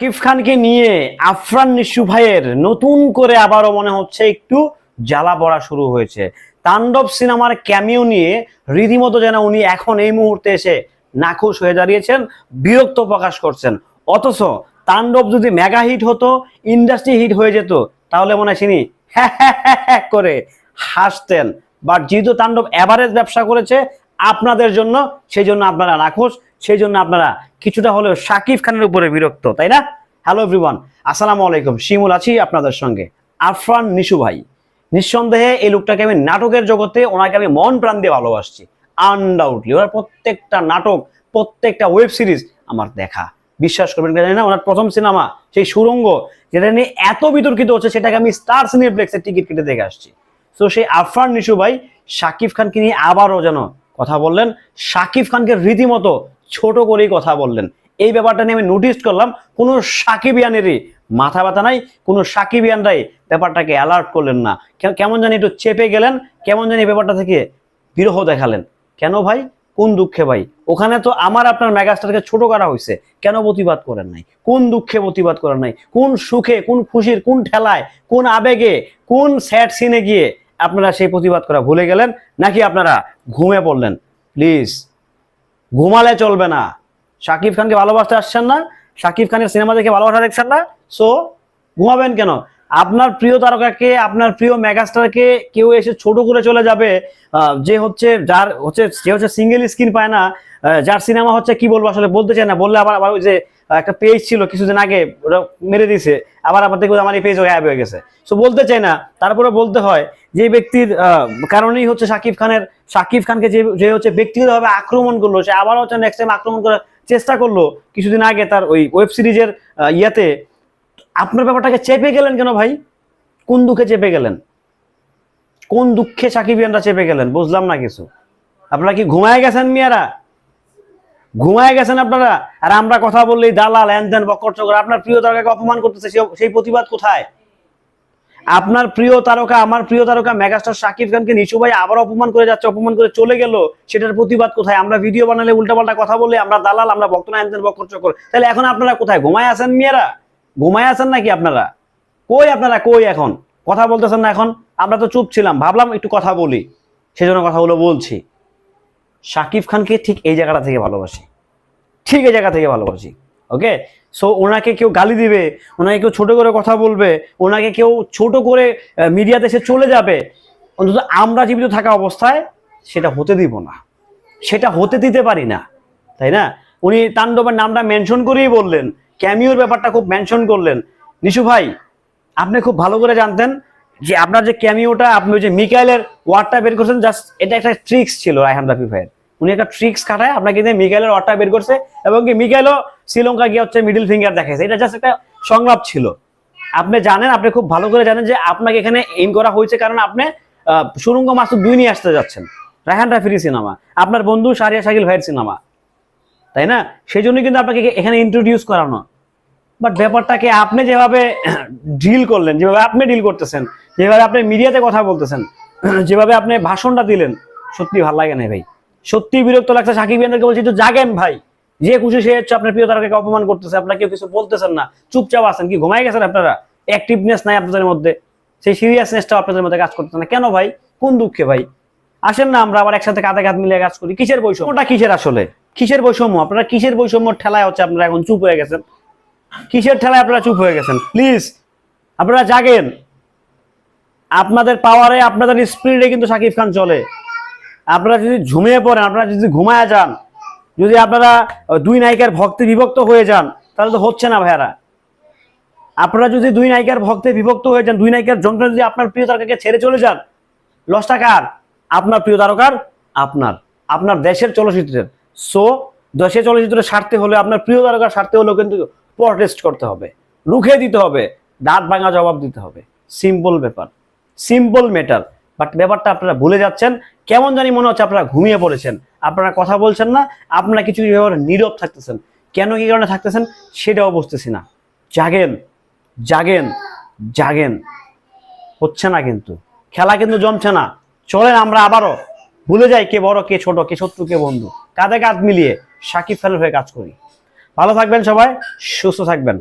কিফ খানকে নিয়ে আফরান নিশু ভাইয়ের নতুন করে আবারও মনে হচ্ছে একটু জ্বালা পড়া শুরু হয়েছে। তাণ্ডব সিনেমার ক্যামিও নিয়ে রীতিমতো যেন উনি এখন এই মুহূর্তে এসে নাখুশ হয়ে দাঁড়িয়েছেন, বিরক্ত প্রকাশ করছেন। অথচ তাণ্ডব যদি মেগা হিট হতো ইন্ডাস্ট্রি হিট হয়ে যেত, তাহলে মনে হয় তিনি হ্যাঁ হ্যাঁ হ্যাঁ করে হাসতেন। বাট যেহেতু তাণ্ডব অ্যাভারেজ ব্যবসা করেছে আপনাদের জন্য সেই জন্য আপনারা নাখোশ সেই জন্য আপনারা কিছুটা হলেও শাকিব খানের উপরে বিরক্ত, তাই না? হ্যালো এভরিওয়ান আসসালামু আলাইকুম, শিমুল আছি আপনাদের সঙ্গে। আরফান নিশু ভাই, নিঃসন্দেহে এই লোকটাকে আমি নাটকের জগতে ওনাকে আমি মন প্রাণ দিয়ে ভালোবাসছি আনডাউটলি ওনার প্রত্যেকটা নাটক, প্রত্যেকটা ওয়েব সিরিজ আমার দেখা। বিশ্বাস করবেন জানি না, ওনার প্রথম সিনেমা, সেই সুরঙ্গ, যেটা নিয়ে এত বিতর্কিত হচ্ছে, সেটাকে আমি স্টার সিনেপ্লেক্সের টিকিট কেটে দেখে আসছি। তো সেই আরফান নিশু ভাই শাকিব খানকে নিয়ে আবারও যেন কথা বললেন। শাকিব খানকে রীতিমতো ছোট করেই কথা বললেন। এই ব্যাপারটা নিয়ে আমি নোটিস করলাম, কোনো সাকিবিয়ানেরই মাথা ব্যথা নাই, কোনো সাকিবিয়ানরাই ব্যাপারটাকে অ্যালার্ট করলেন না। কেমন জানি একটু চেপে গেলেন, কেমন জানি ব্যাপারটা থেকে বিরহ দেখালেন। কেন ভাই? কোন দুঃখে ভাই? ওখানে তো আমার আপনার মেগাস্টারকে ছোট করা হয়েছে। কেন প্রতিবাদ করেন নাই? কোন দুঃখে প্রতিবাদ করেন নাই? কোন সুখে, কোন খুশির, কোন ঠেলায়, কোন আবেগে, কোন স্যাড সিনে গিয়ে আপনারা সেই প্রতিবাদ করা ভুলে গেলেন, নাকি আপনারা ঘুমে পড়লেন? প্লিজ ঘুমালে চলবে না। শাকিব খানকে ভালোবাসতে আসছেন না শাকিব খানের সিনেমা দেখে ভালোবাসা দেখছেন না সো ঘুমাবেন কেন? আপনার প্রিয় তারকাকে, আপনার প্রিয় মেগাস্টারকে কেউ এসে ছোট করে চলে যাবে যে হচ্ছে যার হচ্ছে, যে হচ্ছে সিঙ্গেল স্ক্রিন পায় না যার সিনেমা হচ্ছে কি বলব আসলে বলতে চাই না, বললে আবার আবার ওই যে একটা পেজ ছিল কিছুদিন আগে, ওটা মেরে দিছে আবার আবার দেখব আমার এই পেজ হয়ে গেছে। সো বলতে চাই না, তারপরে বলতে হয় যে ব্যক্তির কারণেই হচ্ছে সাকিব খানের সাকিব খানকে যে যে হচ্ছে ব্যক্তিগতভাবে আক্রমণ করল, সে আবার হচ্ছে নেক্সট টাইম আক্রমণ করার চেষ্টা করল কিছুদিন আগে তার ওই ওয়েব সিরিজের ইয়াতে। আপনার ব্যাপারটাকে চেপে গেলেন কেন ভাই? কোন দুঃখে চেপে গেলেন? কোন দুঃখে সাকিবিয়ানরা চেপে গেলেন? বুঝলাম না কিছু। আপনারা কি ঘুমায় গেছেন মিয়ারা? ঘুমায় গেছেন আপনারা? আর আমরা কথা বললেই দালাল ত্যান বকর চকর আপনার প্রিয় তারকাকে অপমান করতেছে সেই প্রতিবাদ কোথায়? আপনার প্রিয় তারকা, আমার প্রিয় তারকা মেগাস্টার শাকিব খানকে নিশু ভাই আবার অপমান করে যাচ্ছে, অপমান করে চলে গেল। সেটার প্রতিবাদ কোথায়? আমরা ভিডিও বানালে উল্টাপাল্টা কথা বলে, আমরা দালাল, আমরা ভক্ত না হ্যান বকর চকর তাহলে এখন আপনারা কোথায়? ঘুমায় আছেন মেয়েরা? ঘুমায় আছেন নাকি আপনারা? কই আপনারা? কই এখন? কথা বলতেছেন না এখন? আমরা তো চুপ ছিলাম, ভাবলাম একটু কথা বলি। সেজন্য কথাগুলো বলছি। শাকিব খানকে ঠিক এই জায়গাটা থেকে ভালোবাসি। ঠিক এই জায়গা থেকে ভালোবাসি। ওকে সো ওনাকে কেউ গালি দিবে, ওনাকে কেউ ছোট করে কথা বলবে, ওনাকে কেউ ছোট করে মিডিয়াতে সে চলে যাবে, অন্তত আমরা জীবিত থাকা অবস্থায় সেটা হতে দিব না। সেটা হতে দিতে পারি না, তাই না? উনি তাণ্ডবের নামটা মেনশন করেই বললেন ক্যামিওর ব্যাপারটা খুব মেনশন করলেন। নিশু ভাই, আপনি খুব ভালো করে জানতেন যে আপনার যে ক্যামিওটা আপনি ওই যে মিকাইলের ওয়ার্ডটা বের করছেন জাস্ট এটা একটা ট্রিক্স ছিল রায়হান রাফি ভাইয়ের উনি একটা ট্রিক্স খাটায়, আপনাকে দিয়ে মিকাইলের ওয়ার্ডটা বের করছে এবং কি মিকাইলও শ্রীলঙ্কা গিয়ে হচ্ছে মিডিল ফিঙ্গার দেখাইছে। এটা জাস্ট একটা সংলাপ ছিল। আপনি জানেন, আপনি খুব ভালো করে জানেন যে আপনাকে এখানে এম করা হয়েছে কারণ আপনি সুরঙ্গ মাসুদ দুই নিয়ে আসতে যাচ্ছেন। রায়হান রাফির সিনেমা, আপনার বন্ধু সারিয়া শাকিল ভাইয়ের সিনেমা। তাই না? সেই জন্য কিন্তু আপনাকে এখানে ইন্ট্রোডিউস করানো। বাট ব্যাপারটাকে আপনি যেভাবে ডিল করলেন, যেভাবে আপনি ডিল করতেছেন, যেভাবে আপনি মিডিয়াতে কথা বলতেছেন, যেভাবে আপনি ভাষণটা দিলেন, সত্যি ভালো লাগে না ভাই। সত্যি বিরক্ত লাগছে সাকিব ইয়ানদেরকে বলছি একটু জাগেন ভাই। যে খুশি সে হচ্ছে আপনার প্রিয় তারকাকে অপমান করতেছে আপনাকে কেউ কিছু বলতেছেন না। চুপচাপ আছেন কি ঘুমাই গেছেন আপনারা? অ্যাক্টিভনেস নাই আপনাদের মধ্যে। সেই সিরিয়াসনেসটা আপনাদের মধ্যে কাজ করতেছে না। কেন ভাই? কোন দুঃখে ভাই? আসেন না আমরা আবার একসাথে কাঁধে কাঁধ মিলিয়ে কাজ করি। কিসের বৈষম্য? ওটা কিসের আসলে? কিসের বৈষম্য? আপনারা কিসের বৈষম্য ঠেলায় হচ্ছে আপনারা এখন চুপ হয়ে গেছেন? কিসের ঠেলায় আপনারা চুপ হয়ে গেছেন? প্লিজ আপনারা জাগেন। আপনাদের পাওয়ারে আপনাদের স্পিডে কিন্তু শাকিব খান চলে। আপনারা যদি ঝুমিয়ে পড়েন, আপনারা যদি ঘুমায় যান, যদি আপনারা দুই নায়িকার ভক্তি বিভক্ত হয়ে যান, তাহলে তো হচ্ছে না ভাইয়ারা। আপনারা যদি দুই নায়িকার ভক্তে বিভক্ত হয়ে যান, দুই নায়িকার যন্ত্রণা যদি আপনার প্রিয় তারকাকে ছেড়ে চলে যান, লসটা কার? আপনার প্রিয় তারকার আপনার আপনার দেশের চলচ্চিত্রের। সো দেশের চলচ্চিত্রের স্বার্থে হলে, আপনার প্রিয় তারকার স্বার্থে হলেও কিন্তু প্রটেস্ট করতে হবে, রুখে দিতে হবে, দাঁত ভাঙা জবাব দিতে হবে। সিম্পল ব্যাপার সিম্পল ম্যাটার বাট ব্যাপারটা আপনারা ভুলে যাচ্ছেন। কেমন জানি মনে হচ্ছে আপনারা ঘুমিয়ে পড়েছেন। আপনারা কথা বলছেন না, আপনারা কিছু ব্যাপারে নীরব থাকতেছেন। কেন কি কারণে থাকতেছেন সেটাও বুঝতেছি না। জাগেন জাগেন জাগেন। হচ্ছে না কিন্তু। খেলা কিন্তু জমছে না। চলেন আমরা আবারও। ভুলে যাই কে বড়, কে ছোট, কে শত্রু, কে বন্ধু। কাঁধে কাঁধ মিলিয়ে সাকিব খানের হয়ে কাজ করি। ভালো থাকবেন সবাই, সুস্থ থাকবেন।